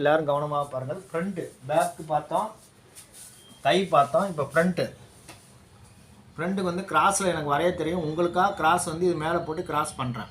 எல்லாரும் கவனமாக பாருங்கள். ஃப்ரண்ட்டு பேக்கு பார்த்தோம். கை பார்த்தோம். இப்போ ஃப்ரண்ட்டு ஃப்ரண்ட்டுக்கு வந்து கிராஸில் எனக்கு வரைய தெரியும். உங்களுக்காக கிராஸ் வந்து இது மேலே போட்டு கிராஸ் பண்ணுறேன்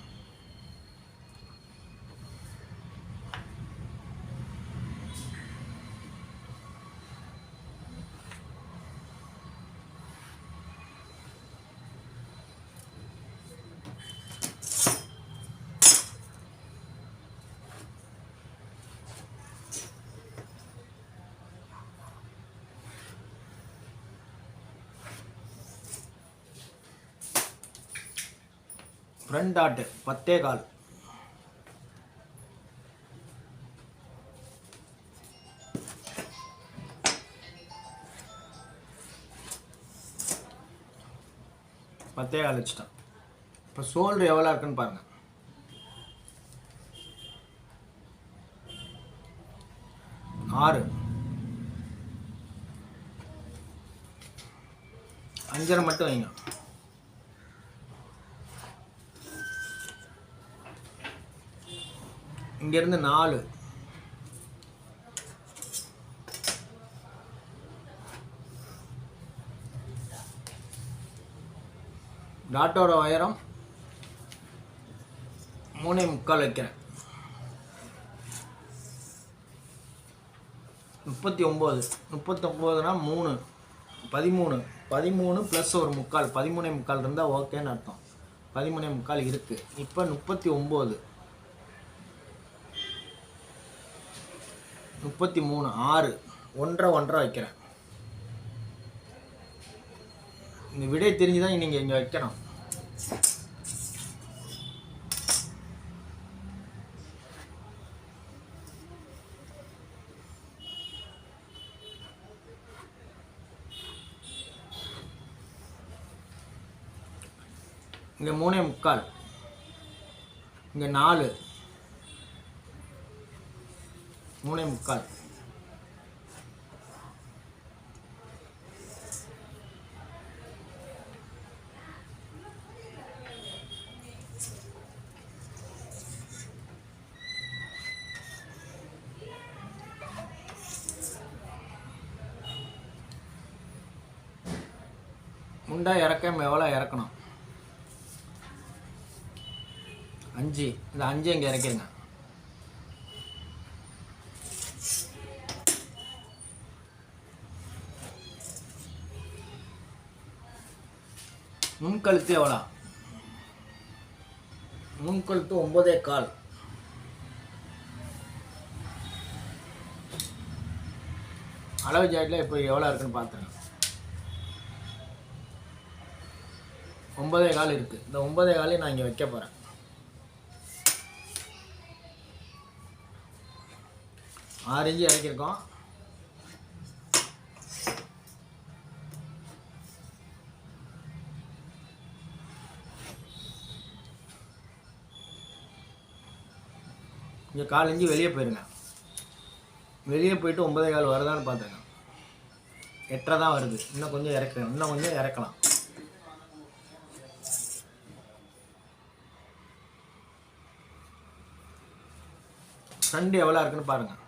ஃப்ரெண்ட் ஆட்டு பத்தே கால். பத்தே கால் வச்சுட்டேன் இப்போ சோல்டு எவ்வளோ இருக்குன்னு பாருங்கள் ஆறு. அஞ்சரை மட்டும் வைங்க. இங்கேருந்து நாலு. டாட்டோட உயரம் மூணே முக்கால் வைக்கிறேன். முப்பத்தி ஒம்பது. முப்பத்தொம்போதுனா மூணு. பதிமூணு. பதிமூணு ப்ளஸ் ஒரு முக்கால். பதிமூணே முக்கால் இருந்தால் ஓகேன்னு அர்த்தம். பதிமூணே முக்கால் இருக்குது இப்போ முப்பத்தி ஒம்பது. முப்பத்தி மூணு ஆறு. ஒன்றரை ஒன்றரை வைக்கிறேன். இந்த விடை தெரிஞ்சு தான் நீங்கள் இங்கே வைக்கணும். இங்கே மூணே முக்கால். இங்கே நாலு. மூணே முக்கால். முண்டை இறக்கம் எவ்வளோ இறக்கணும்? அஞ்சு. இந்த அஞ்சு இங்கே இறக்கிருங்க. முன்கழுத்து எவ்வளோ? முன்கழுத்து ஒன்பதே கால். அளவு ஜாட்டில் இப்போ எவ்வளோ இருக்குன்னு பார்த்துருங்க. ஒன்பதே கால் இருக்குது இந்த ஒன்பதே காலையும் நான் இங்கே வைக்க போகிறேன் ஆறு இஞ்சி இறக்கியிருக்கோம். இங்கே கால் வெளியே போயிருங்க. வெளியே போயிட்டு ஒன்பதே கால் வருதான்னு பார்த்துங்க எட்டரை தான் வருது. இன்னும் கொஞ்சம் இறக்குறேன் இன்னும் கொஞ்சம் இறக்கலாம். ஃப்ரெண்டு எவ்வளோ இருக்குன்னு பாருங்கள்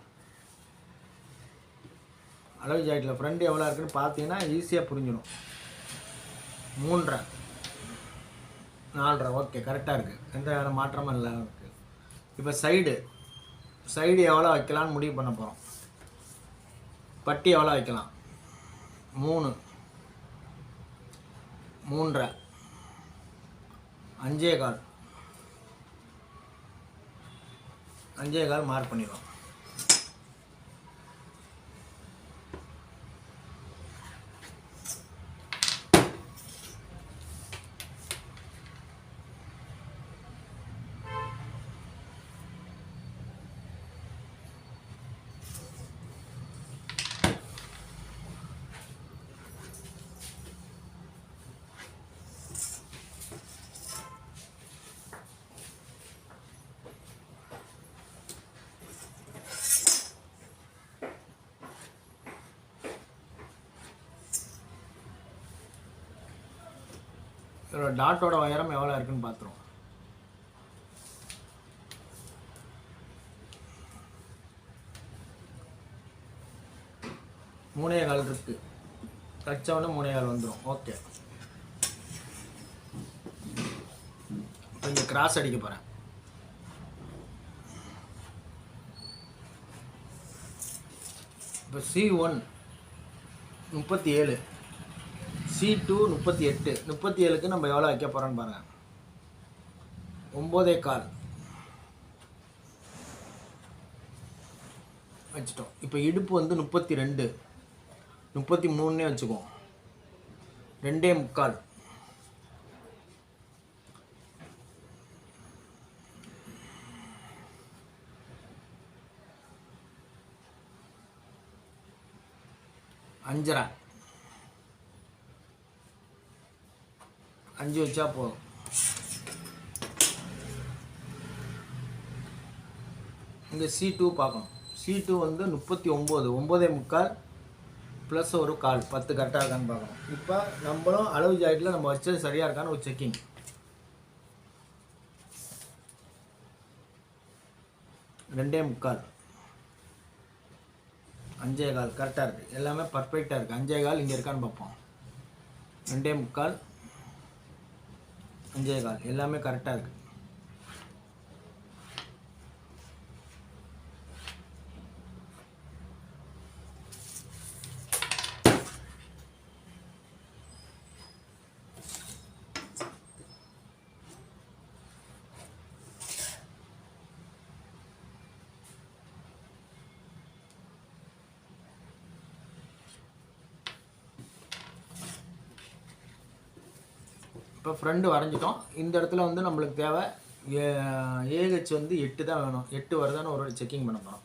அளவு ஜாக்கெட்டில் ஃப்ரெண்டு எவ்வளோ இருக்குன்னு பார்த்தீங்கன்னா ஈஸியாக புரிஞ்சிடும் மூன்றரை. நாலரை. ஓகே கரெக்டாக இருக்குது எந்த மாற்றமும் இல்லை இருக்குது இப்போ சைடு சைடு எவ்வளோ வைக்கலாம்னு முடிவு பண்ண போகிறோம் பட்டி எவ்வளோ வைக்கலாம்? மூணு. மூன்றரை. அஞ்சே கால். அஞ்சே கால் மார்க் பண்ணிடுவோம் இதோட டாட்டோட உயரம் எவ்வளோ இருக்குன்னு பார்த்துருவோம். மூணே கால் இருக்கு. தச்சவொடனே மூணே கால் வந்துடும் ஓகே இப்போ இங்கே கிராஸ் அடிக்க போகிறேன் இப்போ சி ஒன் முப்பத்தி ஏழு. சி டூ முப்பத்தி எட்டு. முப்பத்தி ஏழுக்கு நம்ம எவ்வளோ வைக்க போகிறோன்னு பாருங்கள் ஒம்போதே கால். வச்சிட்டோம். இப்போ இடுப்பு வந்து முப்பத்தி ரெண்டு. முப்பத்தி மூணுன்னே வச்சுக்குவோம். ரெண்டே முக்கால். அஞ்சரை. அஞ்சு வச்சா போதும். இங்கே சி டூ பார்க்கணும். சி டூ வந்து முப்பத்தி ஒம்பது ஒம்போதே முக்கால் ப்ளஸ் ஒரு கால். பத்து கரெக்டாக இருக்கான்னு பார்க்கணும். இப்போ நம்மளும் அளவு ஜாக்கெட்டில் நம்ம வச்சது சரியாக இருக்கான்னு ஒரு செக்கிங் ரெண்டே முக்கால். அஞ்சே கால். கரெக்டாக இருக்குது எல்லாமே பர்ஃபெக்டாக இருக்குது அஞ்சே கால் இங்கே இருக்கான்னு பார்ப்போம். ரெண்டே முக்கால். அஞ்சே கால் எல்லாமே கரெக்டாக இருக்குது இப்போ ஃப்ரெண்டு வரைஞ்சிட்டோம் இந்த இடத்துல வந்து நம்மளுக்கு தேவை ஏஹெச் வந்து எட்டு தான் வேணும் எட்டு வருதான்னு ஒரு செக்கிங் பண்ண போகிறோம்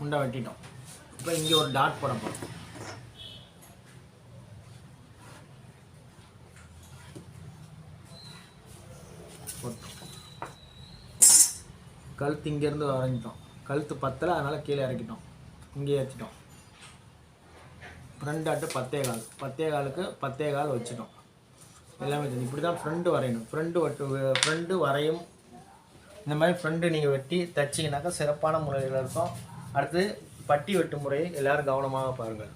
முண்டை வெட்டிட்டோம். இப்போ இங்கே ஒரு டாட் போட போகிறோம் போட்டோம். கழுத்து இங்கேருந்து வரைஞ்சிட்டோம். கழுத்து பத்தலை அதனால் கீழே இறக்கிட்டோம். இங்கே ஏற்றிட்டோம் ஃப்ரண்ட் ஆட்டு பத்தே கால். பத்தே காலுக்கு பத்தே கால் வச்சுட்டோம். எல்லாமே இப்படி தான் ஃப்ரெண்டு வரையணும். ஃப்ரெண்டு வட்டு ஃப்ரெண்டு வரையும். இந்த மாதிரி ஃப்ரண்ட்டு நீங்கள் வெட்டி தைச்சிங்கனாக்கா சிறப்பான முறையில் இருக்கும். அடுத்து பட்டி வெட்டும் முறையை எல்லோரும் கவனமாக பாருங்கள்.